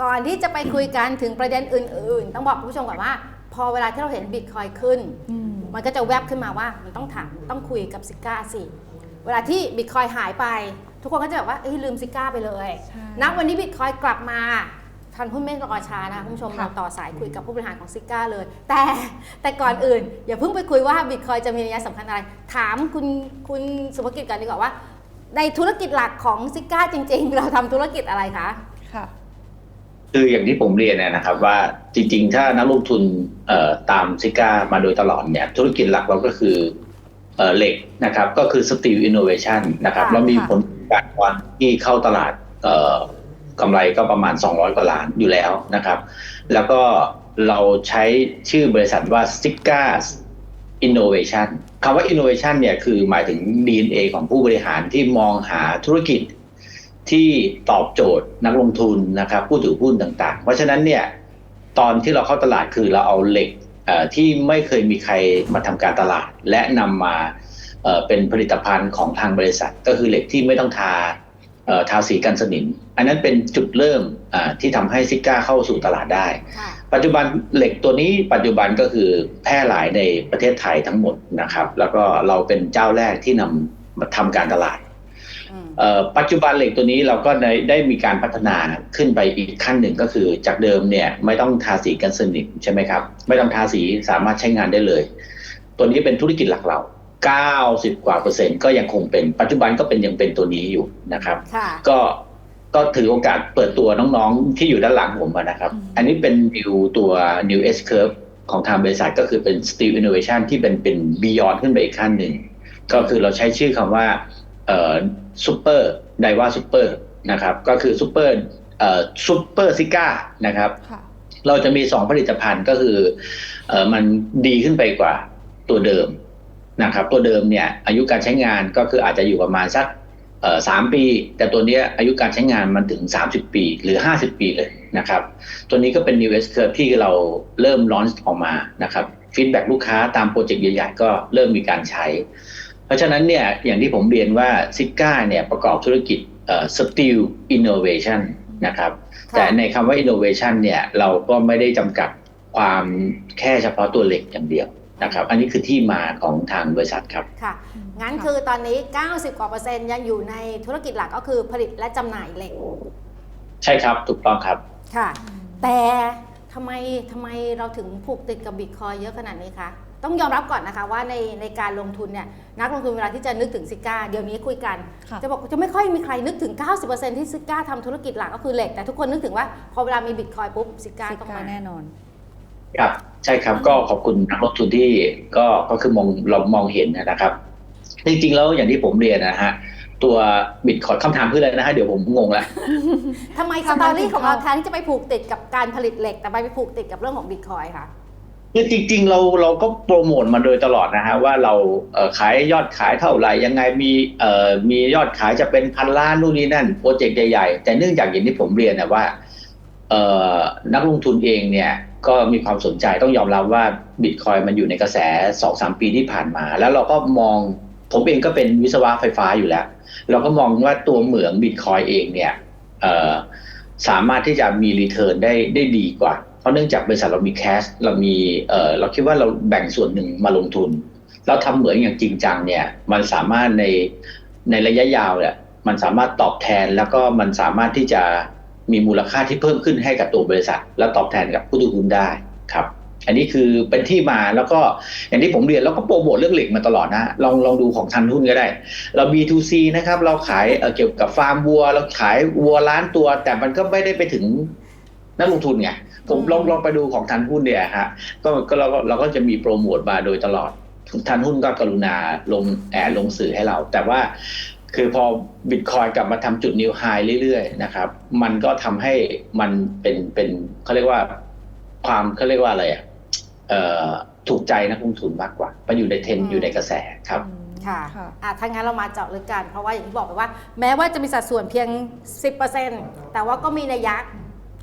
ก่อนที่จะไปคุยกันถึงประเด็นอื่น ๆ ต้องบอกคุณผู้ชมก่อนว่า พอเวลาที่เราเห็นบิตคอยขึ้นอืมมันก็จะแวบขึ้นมาว่ามันต้องถามต้องคุยกับซิก้าสิ เวลาที่บิตคอยหายไป ทุกคนก็จะแบบว่าเอ้ยลืมซิก้าไปเลยใช่นับวันนี้บิตคอยกลับมาทันหุ้นไม่รอช้านะคะคุณผู้ชมค่ะเราต่อสายคุยกับผู้บริหารของซิก้าเลย แต่แต่ก่อนอื่น อย่าเพิ่งไปคุยว่าบิตคอยจะมีนัยสำคัญอะไร ถามคุณคุณสุภกิจก่อนดีกว่าว่า ในธุรกิจหลักของซิก้าจริง ๆ เราทำธุรกิจอะไรคะค่ะ คืออย่างที่ผมเรียนเนี่ยนะครับว่าจริง ๆ ถ้านักลงทุนเอ่อตามซิก้ามาโดยตลอดเนี่ยธุรกิจหลักเราก็คือเอ่อเหล็กนะครับก็คือ Steel Innovation นะครับค่ะแล้วมีค่ะผลการวันที่เข้าตลาดเอ่อกำไรก็ประมาณ 200 กว่าล้านอยู่แล้วนะครับ แล้วก็เราใช้ชื่อบริษัทว่า s i g a Innovation คำว่า Innovation เนี่ยคือหมายถึง DNA ของผู้บริหารที่มองหาธุรกิจ ที่ตอบโจทย์นักลงทุนนะครับผู้ถือหุ้นต่างๆ เพราะฉะนั้นเนี่ยตอนที่เราเข้าตลาดคือเราเอาเหล็กเอ่อที่ไม่เคยมีใครมาทำการตลาด และนำมาเอ่อเป็นผลิตภัณฑ์ของทางบริษัท ก็คือเหล็กที่ไม่ต้องทาเอ่อทาสีกันสนิม อันนั้นเป็นจุดเริ่มอ่าที่ทำให้ซิก้าเข้าสู่ตลาดได้ค่ะปัจจุบันเหล็กตัวนี้ปัจจุบันก็คือแพร่หลายในประเทศไทยทั้งหมดนะครับ แล้วก็เราเป็นเจ้าแรกที่นำมาทำการตลาดอืมเอ่อ ปัจจุบันเหล็กตัวนี้เราก็ได้ได้มีการพัฒนาขึ้นไปอีกขั้นหนึ่งก็คือ จากเดิมเนี่ยไม่ต้องทาสีกันสนิมใช่ไหมครับ ไม่ต้องทาสีสามารถใช้งานได้เลย ตัวนี้เป็นธุรกิจหลักเรา90 กว่าเปอร์เซ็นต์ก็ยังคงเป็นปัจจุบันก็เป็นยังเป็นตัวนี้อยู่นะครับค่ะก็ก็ถือโอกาสเปิดตัวน้องๆที่อยู่ด้านหลังผมอะนะครับอืมอันนี้เป็น new ตัว new S curve ของทางบริษัทก็คือเป็น steel innovation ที่เป็นเป็น beyond ขึ้นไปอีกขั้นหนึ่ง ก็คือเราใช้ชื่อคำว่า เอ่อ super ไดว่า super นะครับ ก็คือ super เอ่อ super Sika นะครับค่ะเราเราจะมี2ผลิตภัณฑ์ก็คือเออมันดีขึ้นไปกว่าตัวเดิมนะครับ ตัวเดิมเนี่ย อายุการใช้งานก็คืออาจจะอยู่ประมาณสักเอ่อสามปี แต่ตัวเนี้ยอายุการใช้งานมันถึง 30 ปีหรือ 50 ปีเลยนะครับ ตัวนี้ก็เป็น New S Curve ที่เราเริ่มลอนออกมานะครับฟีดแบ็ลูกค้าตามโปรเจกต์ใหญ่ๆ ก็เริ่มมีการใช้เพ ราะฉะนั้นเนี่ยอย่างที่ผมเรียนว่าซิก้าเนี่ยประกอบธุรกิจเอ่อ Steel Innovation นะครับค่ะแต่ในคำว่า innovation เนี่ยเราก็ไม่ได้จำกัดความแค่เฉพาะตัวเหล็กอย่างเดียวนะครับอันนี้คือที่มาของทางบริษัทครับค่ะงั้นคือตอนนี้ 90 กว่าเปอร์เซ็นต์ยังอยู่ในธุรกิจหลักก็คือผลิตและจำหน่ายเหล็ก ใช่ครับถูกต้องครับค่ะ แต่ทำไมทำไมเราถึงผูกติดกับบิตคอยเยอะขนาดนี้คะ ต้องยอมรับก่อนนะคะว่าในในการลงทุนเนี่ยนักลงทุนเวลาที่จะนึกถึงซิก้าเดี๋ยวนี้คุยกัน ค่ะ จะบอกจะไม่ค่อยมีใครนึกถึง 90%ที่ซิก้าทำธุรกิจหลักก็คือเหล็ก แต่ทุกคนนึกถึงว่าพอเวลามีบิตคอยปุ๊บซิก้าซิต้องกามา แน่นอน ครับใช่ครับก็ขอบคุณนักลงทุนที่ก็ก็คือมองเรามองเห็นนะครับ จริงๆแล้วอย่างที่ผมเรียนนะฮะตัวบิตคอยคำถามคืออะไรนะฮะเดี๋ยวผมงงแล้วทำไมสทำไมตอรี่ถึงของเราเข้าแทนที่จะไปผูกติดกับการผลิตเหล็ก แต่ไปไปผูกติดกับเรื่องของบิตคอยค่ะ คือจริงๆเราเราก็โปรโมทมาโดยตลอดนะฮะว่าเราขายยอดขายเท่าไหร่ยังไงมีมียอดขายจะเป็นพันล้านนู่นนี่นั่นโปรเจกต์ใหญ่ๆ แต่เนื่องจากอย่างที่ผมเรียนนะว่านักลงทุนเองเนี่ยก็มีความสนใจต้องยอมรับว่าบิตคอยมันอยู่ในกระแส2องสามปีที่ผ่านมา แล้วเราก็มองผมเองก็เป็นวิศวะไฟฟ้าอยู่แล้ว เราก็มองว่าตัวเหมืองบิตคอยเองเนี่ยสามารถที่จะมีรีเทิร์นได้ได้ดีกว่า เพราะเนื่องจากบริษัทเรามีแคชเรามีเออเราคิดว่าเราแบ่งส่วนหนึ่งมาลงทุนแล้วทำเหมืองอย่างจริงจังเนี่ยมันสามารถในในระยะยาวเนี่ยมันสามารถตอบแทนแล้วก็มันสามารถที่จะมีมูลค่าที่เพิ่มขึ้นให้กับตัวบริษัท และตอบแทนกับผู้ถือหุ้นได้ครับ อันนี้คือเป็นที่มาแล้วก็อย่างที่ผมเรียนแล้วก็โปรโมทเรื่องเหล็กมาตลอดนะลองลองดูของทันหุ้นก็ได้ เรา B2C นะครับเราขายเอ่อเกี่ยวกับฟาร์มวัว เราขายวัวล้านตัว แต่มันก็ไม่ได้ไปถึง นักลงทุนไงผมอืมลองลองไปดูของทันหุ้นเนี่ยฮะก็ก็เราก็เราก็จะมีโปรโมทมาโดยตลอดทันหุ้นก็กรุณาลงแอดลงสื่อให้เรา แต่ว่าคือพอบิตคอยกลับมาทำจุดนิวไฮเรื่อยๆนะครับ มันก็ทำให้มันเป็นเป็นเขาเรียกว่าความเขาเรียกว่าอะไรอะเอ่อถูกใจนักลงทุนมากกว่ามันอยู่ในเทรนด์อยู่ในกระแสครับค่ะค่ะอะถ้างั้นเรามาเจาะลึกกัน เพราะว่าอย่างที่บอกไปว่า แม้ว่าจะมีสัดส่วนเพียง 10%แต่ว่าก็มีนัยยะ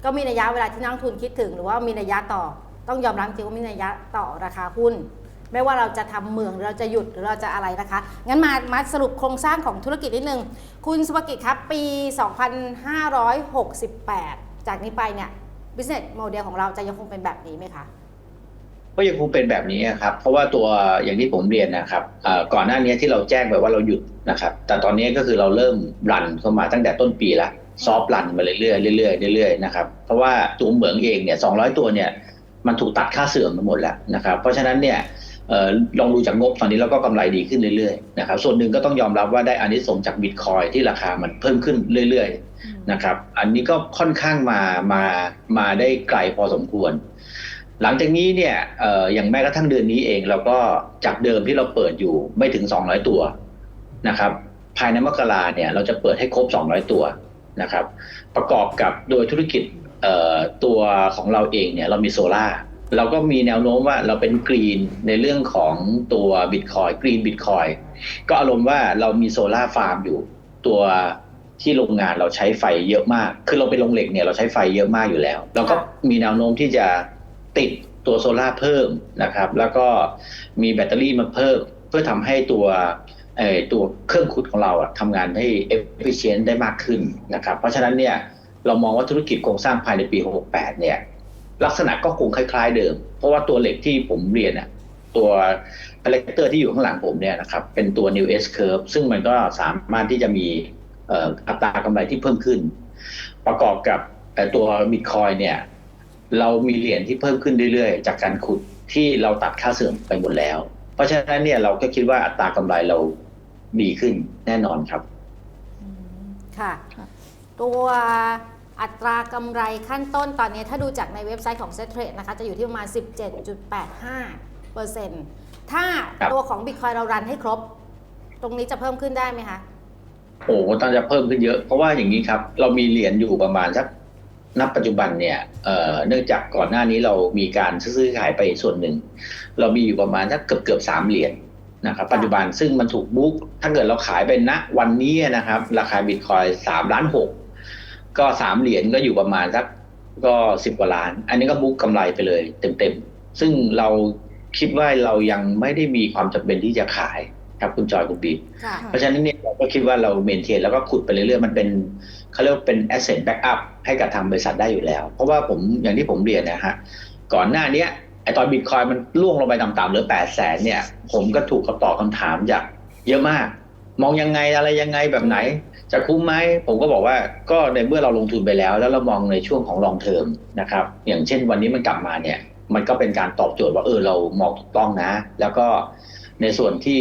ก็มีนัยยะเวลาที่นักลงทุนคิดถึง หรือว่ามีนัยยะต่อ ต้องยอมรับจริงว่ามีนัยยะต่อราคาหุ้น ไม่ว่าเราจะทำเมืองหรือเราจะหยุดหรือเราจะอะไรนะคะ งั้นมามาสรุปโครงสร้างของธุรกิจนิดนึง คุณสุภกิจครับ ปี 2568 จากนี้ไปเนี่ย business model ของเราจะยังคงเป็นแบบนี้ไหมคะก็ยังคงเป็นแบบนี้ครับ เพราะว่าตัวอย่างที่ผมเรียนนะครับก่อนหน้านี้ที่เราแจ้งไปว่าเราหยุดนะครับ แต่ตอนนี้ก็คือเราเริ่มรันเข้ามาตั้งแต่ต้นปีละ ซอฟรันมาเรื่อยๆเรื่อยๆเรื่อยๆนะครับเพราะว่าตัวเหมืองเองเนี่ย200ตัวเนี่ยมันถูกตัดค่าเสื่อมไปหมดแล้วนะครับเพราะฉะนั้นเนี่ยออลองดูจากงบตอนนี้เราก็กำไรดีขึ้นเรื่อยๆนะครับส่วนหนึ่งก็ต้องยอมรับว่าได้อานิสงส์จากบิตคอยที่ราคามันเพิ่มขึ้นเรื่อยๆนะครับอันนี้ก็ค่อนข้างมามามาได้ไกลพอสมควร หลังจากนี้เนี่ยอออย่างแม้กระทั่งเดือนนี้เองเราก็จากเดิมที่เราเปิดอยู่ไม่ถึง 200 ตัวนะครับภายในมกราเนี่ยเราจะเปิดให้ครบ 200 ตัว นะครับ ประกอบกับโดยธุรกิจตัวของเราเองเนี่ยเรามีโซล่าเราก็มีแนวโน้มว่าเราเป็นกรีนในเรื่องของตัวบิตคอยกรีนบิตคอยก็อารมณ์ว่าเรามีโซล่าฟาร์มอยู่ตัวที่โรงงานเราใช้ไฟเยอะมาก คือเราเป็นโรงเหล็กเนี่ยเราใช้ไฟเยอะมากอยู่แล้ว เราก็มีแนวโน้มที่จะติดตัวโซล่าเพิ่มนะครับ แล้วก็มีแบตเตอรี่มาเพิ่ม เพื่อทำให้ตัว ตัวเครื่องขุดของเราอะทำงานให้ efficient ได้มากขึ้นนะครับ เพราะฉะนั้นเนี่ยเรามองว่าธุรกิจโครงสร้างภายในปี 68 เนี่ยลักษณะก็คงคล้าย ๆ เดิม เพราะว่าตัวเหล็กที่ผมเรียนอะตัวคาแรคเตอร์ที่อยู่ข้างหลังผมเนี่ยนะครับเป็นตัว new S curve ซึ่งมันก็สามารถที่จะมีอัตรากำไรที่เพิ่มขึ้น ประกอบกับเอ่อตัวบิตคอยเนี่ยเรามีเหรียญที่เพิ่มขึ้นเรื่อยๆ จากการขุดที่เราตัดค่าเสื่อมไปหมดแล้ว เพราะฉะนั้นเนี่ยเราก็คิดว่าอัตรากำไรเรา ดีขึ้นแน่นอนครับค่ะค่ะ ตัวอัตรากำไรขั้นต้นตอนนี้ถ้าดูจากในเว็บไซต์ของ s e t r a d e นะคะ จะอยู่ที่ประมาณ 17.85เปอร์เซ็นต์ถ้าครับตัวของ Bitcoin เรารันให้ครบ ตรงนี้จะเพิ่มขึ้นได้ไหมคะ โอ้โหต้องจะเพิ่มขึ้นเยอะ เพราะว่าอย่างนี้ครับ เรามีเหรียญอยู่ประมาณสักนับปัจจุบันเนี่ยเอ่อเนื่องจากก่อนหน้านี้เรามีการซื้อขายไปส่วนหนึ่ง เรามีอยู่ประมาณสักเกือบเกือบสามเหรียญ นะครับปัจจุบันซึ่งมันถูกบุ๊กถ้าเกิดเราขายไปณวันนี้นะครับ ราคาบิตคอยสามล้านหกก็สามเหรียญก็อยู่ประมาณสักก็สิบกว่าล้าน อันนี้ก็บุ๊กกำไรไปเลยเต็มๆ ซึ่งเราคิดว่าเรายังไม่ได้มีความจำเป็นที่จะขายครับคุณจอยคุณบีค่ะเพราะฉะนั้นเนี่ยเราก็คิดว่าเราเมนเทนแล้วก็ขุดไปเรื่อยๆ มันเป็นเขาเรียกว่าเป็น asset backup ให้กับทางบริษัทได้อยู่แล้ว เพราะว่าผมอย่างที่ผมเรียนนะฮะก่อนหน้าเนี้ย ไอตอนบิตคอยมันล่วงลงไปต่ำๆเหลือแปดแสนเนี่ย ผมก็ถูกเขาตอบคำถามจากเยอะมาก มองยังไงอะไรยังไงแบบไหน จะคุ้มไหมผมก็บอกว่าก็ในเมื่อเราลงทุนไปแล้ว แล้วเรามองในช่วงของลองเทอมนะครับ อย่างเช่นวันนี้มันกลับมาเนี่ย มันก็เป็นการตอบโจทย์ว่าเออเรามองถูกต้องนะ แล้วก็ในส่วนที่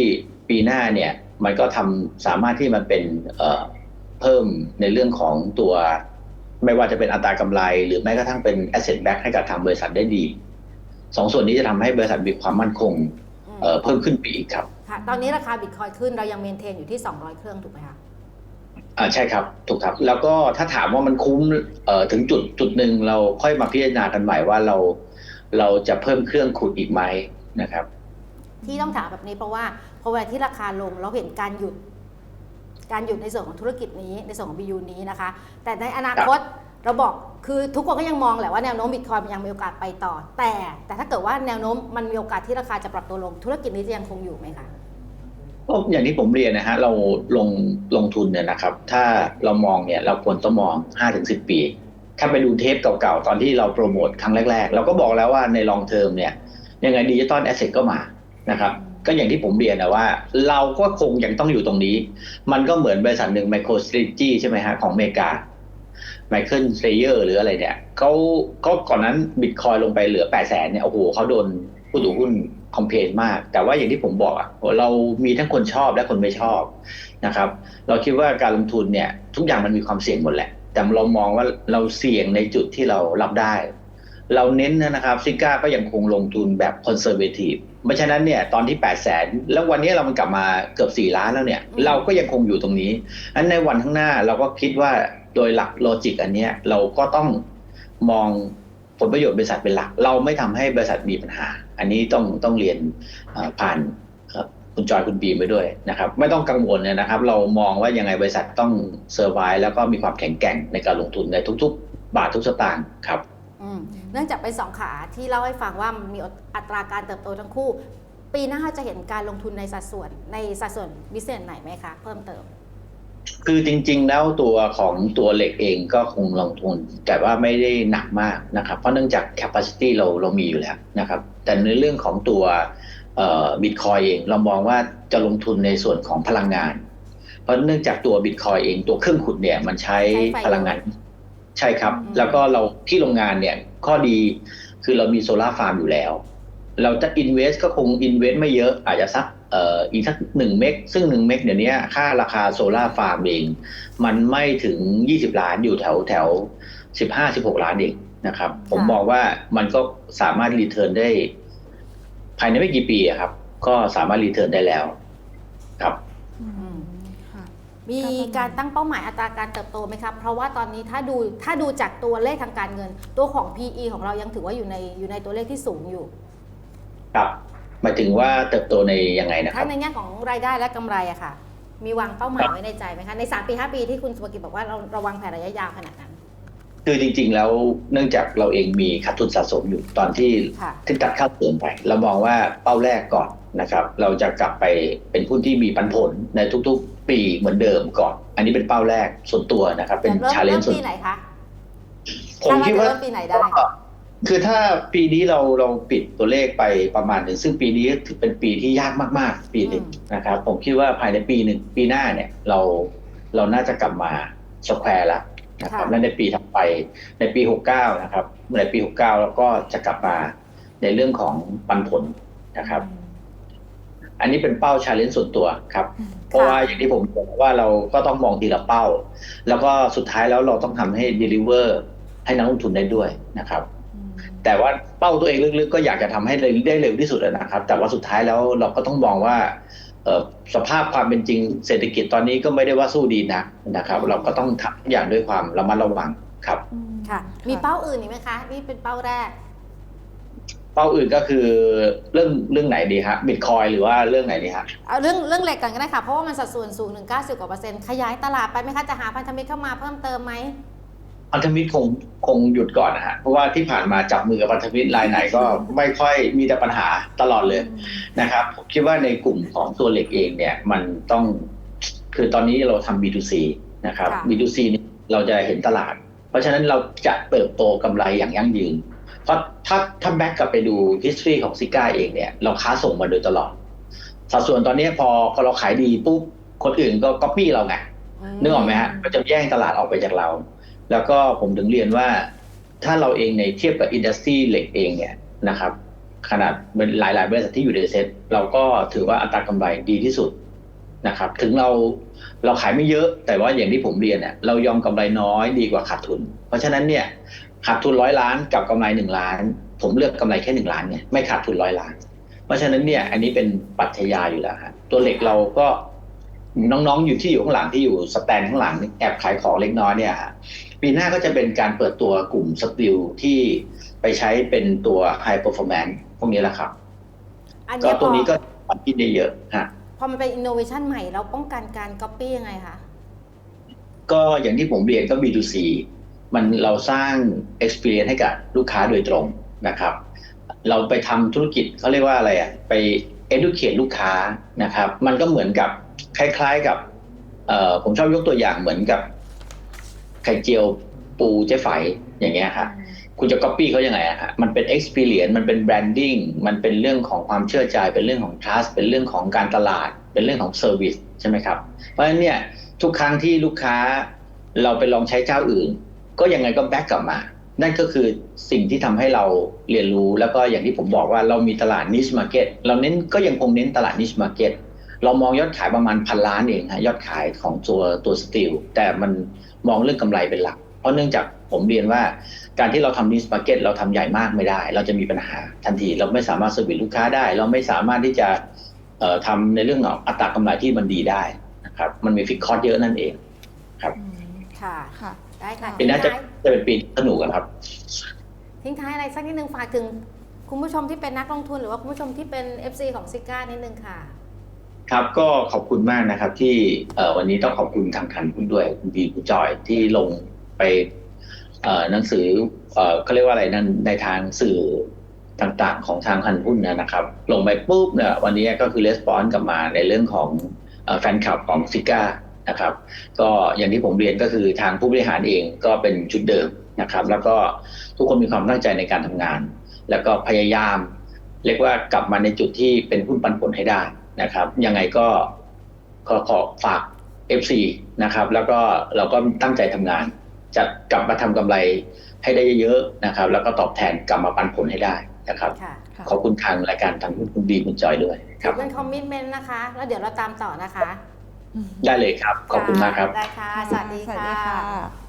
ปีหน้าเนี่ยมันก็ทำสามารถที่มันเป็นเเพิ่มในเรื่องของตัว ไม่ว่าจะเป็นอัตรากำไร หรือแม้กระทั่งเป็น asset back ให้กับทางบริษัทได้ดี สองส่วนนี้จะทำให้บริษัทมีความมั่นคงเอ่อเพิ่มขึ้นไปอีกครับค่ะตอนนี้ราคา Bitcoin ขึ้นเรายังเมนเทนอยู่ที่ 200 เครื่องถูกไหมคะอ่าใช่ครับถูกครับ แล้วก็ถ้าถามว่ามันคุ้มเอ่อถึงจุดจุดหนึ่งเราค่อยมาพิจารณากันใหม่ว่าเราเราจะเพิ่มเครื่องขุดอีกไหมนะครับ ที่ต้องถามแบบนี้เพราะว่าพอเวลาที่ราคาลงเราเห็นการหยุด การหยุดในส่วนของธุรกิจนี้ในส่วนของ BU นี้นะคะ แต่ในอนาคต เราบอกคือทุกคนก็ยังมองแหละว่าแนวโน้มบิตคอยยังมีโอกาสไปต่อ แต่แต่ถ้าเกิดว่าแนวโน้มมันมีโอกาสที่ราคาจะปรับตัวลง ธุรกิจนี้จะยังคงอยู่ไหมคะก็อย่างที่ผมเรียนนะฮะเราลงลงทุนเนี่ยนะครับ ถ้าเรามองเนี่ยเราควรต้องมอง 5-10 ปี ถ้าไปดูเทปเก่าๆ ตอนที่เราโปรโมทครั้งแรกๆ เราก็บอกแล้วว่าในลองเทอมเนี่ยยังไงดิจิตอลแอสเซทก็มานะครับก็อย่างที่ผมเรียนนะว่า เราก็คงยังต้องอยู่ตรงนี้ มันก็เหมือนบริษัทหนึ่ง MicroStrategy ใช่ไหมฮะของอเมริกา Michael Slayer หรืออะไรเนี่ยเขาก็ก่อนนั้นบิตคอยลงไปเหลือ8 0 0แสนเนี่ยโอ้โหเขาโดนผู้ถือหุ้นคอมเพนมาก แต่ว่าอย่างที่ผมบอกอะเรามีทั้งคนชอบและคนไม่ชอบนะครับ เราคิดว่าการลงทุนเนี่ย ทุกอย่างมันมีความเสี่ยงหมดแหละ แต่เรามองว่าเราเสี่ยงในจุดที่เรารับได้ เราเน้นนะครับซิก้าก็ยังคงลงทุนแบบคอนเซอร์เวทีฟไม่ฉะนั้นเนี่ยตอนที่8 0 0แสนแล้ววันนี้เรามันกลับมาเกือบ 4 ล้านแล้วเนี่ย เราก็ยังคงอยู่ตรงนี้อันในวันข้างหน้าเราก็คิดว่า โดยหลักโลจิกอันนี้เราก็ต้องมองผลประโยชน์บริษัทเป็นหลัก เราไม่ทำให้บริษัทมีปัญหา อันนี้ต้องต้องเรียนผ่านคุณจอยคุณบีมไปด้วยนะครับไม่ต้องกังวลนะครับ เรามองว่ายังไงบริษัทต้องเซอร์ไวแล้วก็มีความแข็งแกร่งในการลงทุนในทุก ๆ บาททุกสตางค์ครับเนื่องจากเป็นสองขาที่เล่าให้ฟังว่ามีอัตราการเติบโตทั้งคู่ ปีหน้าจะเห็นการลงทุนในสัดส่วนในสัดส่วนบิสเนสไหนไหมคะ เพิ่มเติม คือจริง ๆ แล้วตัวของตัวเหล็กเองก็คงลงทุน แต่ว่าไม่ได้หนักมากนะครับ เพราะเนื่องจาก capacity เราเรามีอยู่แล้วนะครับ แต่ในเรื่องของตัวบิตคอยเองเรามองว่าจะลงทุนในส่วนของพลังงาน เพราะเนื่องจากตัวบิตคอยเองตัวเครื่องขุดเนี่ยมันใช้ใช้ไฟพลังงาน ใช่ครับอืมแล้วก็เราที่โรงงานเนี่ยข้อดีคือเรามีโซลาร์ฟาร์มอยู่แล้ว เราจะ invest ก็คง invest ไม่เยอะอาจจะสักเอ่ออีกสักหนึ่งเมกซึ่งหนึ่งเมกเดี๋ยวนี้ค่าราคาโซลาร์ฟาร์มเอง มันไม่ถึง 20 ล้านอยู่แถวแถว 15 16 ล้านเองนะครับ ผมค่ะมองว่ามันก็สามารถรีเทิร์นได้ ภายในไม่กี่ปีอะครับ ก็สามารถรีเทิร์นได้แล้วครับอืมค่ะมีการตั้งเป้าหมายอัตราการเติบโตไหมครับ เพราะว่าตอนนี้ถ้าดูถ้าดูจากตัวเลขทางการเงิน ตัวของ PE ของเรายังถือว่าอยู่ในอยู่ในตัวเลขที่สูงอยู่ ครับหมายถึงว่าเติบโตในยังไงนะคถ้ารับในแง่ของรายได้และกำไรอะค่ะ มีวางเป้าหมายไว้ในใจไหมคะ ใน 3 ปี 5 ปีที่คุณสุภกิจบอกว่าเราเราวางแผนระยะยาวขนาดนั้น คือจริง ๆ แล้วเนื่องจากเราเองมีขาดทุนสะสมอยู่ตอนที่ค่ะ ที่ตัดค่าเติมไป เรามองว่าเป้าแรกก่อนนะครับ เราจะกลับไปเป็นหุ้นที่มีปันผลในทุกๆ ปีเหมือนเดิมก่อน อันนี้เป็นเป้าแรกส่วนตัวนะครับ เป็นเริ่มชาเลเริ่นมจ์ส่วนปีไหนคะผมคิดว่า เริ่มปีไหนได้ ก็ คือถ้าปีนี้เราเราปิดตัวเลขไปประมาณหนึ่งซึ่งปีนี้ถือเป็นปีที่ยากมากๆ ปีหนึ่งนะครับ ผมคิดว่าภายในปีหนึ่งปีหน้าเนี่ยเราเราน่าจะกลับมาสแควร์แล้วนะครับค่ะและในปีถัดไปในปี 69 นะครับในปี 69 แล้วก็จะกลับมาในเรื่องของปันผลนะครับ อันนี้เป็นเป้าชาเลนจ์ส่วนตัวครับ เพราะว่าอย่างที่ผมบอกว่าเราก็ต้องมองทีละเป้า แล้วก็สุดท้ายแล้วเราต้องทำให้ deliver ให้นักลงทุนได้ด้วยนะครับ แต่ว่าเป้าตัวเองลึกๆก็อยากจะทำให้ได้เร็วที่สุดนะครับ แต่ว่าสุดท้ายแล้วเราก็ต้องมองว่าเอ่อสภาพความเป็นจริงเศรษฐกิจตอนนี้ก็ไม่ได้ว่าสู้ดีนักนะครับ เราก็ต้องทำทุกอย่างด้วยความระมัดระวังครับค่ะมีเป้าอื่นอีกไหมคะ นี่เป็นเป้าแรก เป้าอื่นก็คือเรื่องเรื่องไหนดีฮะบิตคอยหรือว่าเรื่องไหนดีฮะเอาเรื่องเรื่องเหล็กก่อนก็ได้ค่ะ เพราะว่ามันสัดส่วนสูงถึง90กว่าเปอร์เซ็นต์ขยายตลาดไปไหมคะ จะหาพันธมิตรเข้ามาเพิ่มเติมไหม พันธมิตรคงคงหยุดก่อนนะฮะเพราะว่าที่ผ่านมาจับมือกับพันธมิตรรายไหนก็ไม่ค่อยมีแต่ปัญหาตลอดเลยนะครับผมคิดว่าในกลุ่มของตัวเหล็กเองเนี่ยมันต้องคือตอนนี้เราทำ B2C นะครับ ค่ะ B2C เนี่ยเราจะเห็นตลาด เพราะฉะนั้นเราจะเติบโตกำไรอย่างยั่งยืน เพราะถ้าถ้าแบ็กกลับไปดู history ของซิก้าเองเนี่ยเราค้าส่งมาโดยตลอด สัดส่วนตอนนี้พอพอเราขายดีปุ๊บคนอื่นก็ก๊อปปี้เราไง นึกออกไหมฮะก็จะแย่งตลาดออกไปจากเรา แล้วก็ผมถึงเรียนว่าถ้าเราเองในเทียบกับอินดัสทรีเหล็กเองเนี่ยนะครับ ขนาดเป็นหลายบริษัทที่อยู่ในเซ็ตเราก็ถือว่าอัตรากำไรดีที่สุดนะครับ ถึงเราเราขายไม่เยอะ แต่ว่าอย่างที่ผมเรียนเนี่ยเรายอมกำไรน้อยดีกว่าขาดทุน เพราะฉะนั้นเนี่ยขาดทุนร้อยล้านกับกำไรหนึ่งล้าน ผมเลือกกำไรแค่หนึ่งล้านเนี่ยไม่ขาดทุนร้อยล้าน เพราะฉะนั้นเนี่ยอันนี้เป็นปรัชญาอยู่แล้วฮะตัวเหล็กเราก็น้องๆอยู่ที่อยู่ข้างหลังที่อยู่สแตนข้างหลังแอบขายของเล็กน้อยเนี่ย ปีหน้าก็จะเป็นการเปิดตัวกลุ่มสติลที่ไปใช้เป็นตัว High Performance พวกนี้แหละครับอันก็เนี้ยตพรงอนี้ก็ปันที่ได้เยอะฮะพอมันเป็นอินโนเวชันใหม่เราป้องกันการก๊อปปี้ยังไงคะก็อย่างที่ผมเรียนก็ B2C มันเราสร้าง experience ให้กับลูกค้าโดยตรงนะครับ เราไปทำธุรกิจเขาเรียกว่าอะไรอะไป educate ลูกค้านะครับ มันก็เหมือนกับคล้าย ๆกับเอ่อผมชอบยกตัวอย่างเหมือนกับ ไข่เจียวปูเจ๊ไฝอย่างเงี้ยครับคุณจะ copy เขายังไงอะฮะมันเป็น experience มันเป็น branding มันเป็นเรื่องของความเชื่อใจ เป็นเรื่องของ trust เป็นเรื่องของการตลาด เป็นเรื่องของ service ใช่ไหมครับ เพราะฉะนั้นเนี่ยทุกครั้งที่ลูกค้าเราไปลองใช้เจ้าอื่น ก็ยังไงก็แบ็กกลับมา นั่นก็คือสิ่งที่ทำให้เราเรียนรู้แล้วก็อย่างที่ผมบอกว่าเรามีตลาด niche market เราเน้นก็ยังคงเน้นตลาด niche market เรามองยอดขายประมาณพันล้านเองฮะยอดขายของตัวตัวสตีลแต่มันมองเรื่องกำไรเป็นหลัก เพราะเนื่องจากผมเรียนว่าการที่เราทำ niche market เราทำใหญ่มากไม่ได้ เราจะมีปัญหาทันที เราไม่สามารถเซอร์วิสลูกค้าได้ เราไม่สามารถที่จะเอ่อทำในเรื่องของอัตรากำไรที่มันดีได้นะครับมันมีฟิกคอร์สเยอะนั่นเองค่ะค่ะได้ค่ะปีหน้าจะทิ้งท้ายจะเป็นปีที่สนุกอะครับ ทิ้งท้ายอะไรสักนิดนึงฝากถึงคุณผู้ชมที่เป็นนักลงทุนหรือว่าคุณผู้ชมที่เป็น FC ของซิก้านิดนึงค่ะ ครับก็ขอบคุณมากนะครับ ที่วันนี้ต้องขอบคุณทางคันคุณด้วยคุณบีคุณจอยที่ลงไปหนังสือเขาเรียกว่าอะไรนั่นในทางสื่อต่างๆ ของทางคันหุ้นนะครับ ลงไปปุ๊บเนี่ยวันนี้ก็คือレスปอนกลับมาในเรื่องของแฟนคลับของซิก้านะครับ ก็อย่างที่ผมเรียนก็คือทางผู้บริหารเองก็เป็นชุดเดิมนะครับ แล้วก็ทุกคนมีความตั้งใจในการทำงาน แล้วก็พยายาม เรียกว่ากลับมาในจุดที่เป็นหุ้นปันผลให้ได้ นะครับ ยังไงก็ขอขอฝาก FC นะครับ แล้วก็เราก็ตั้งใจทำงาน จะกลับมาทำกำไรให้ได้เยอะๆนะครับ แล้วก็ตอบแทนกลับมาปันผลให้ได้นะครับ ค่ะค่ะขอบคุณทางรายการทางคุณบีคุณจอยด้วยคถืรัอบเป็นคอมมิชเมนต์นะคะ แล้วเดี๋ยวเราตามต่อนะคะได้เลยครับ ขอบคุณมากครับ ได้ค่ะ สวัสดีสวัสค่ดีค่ะะ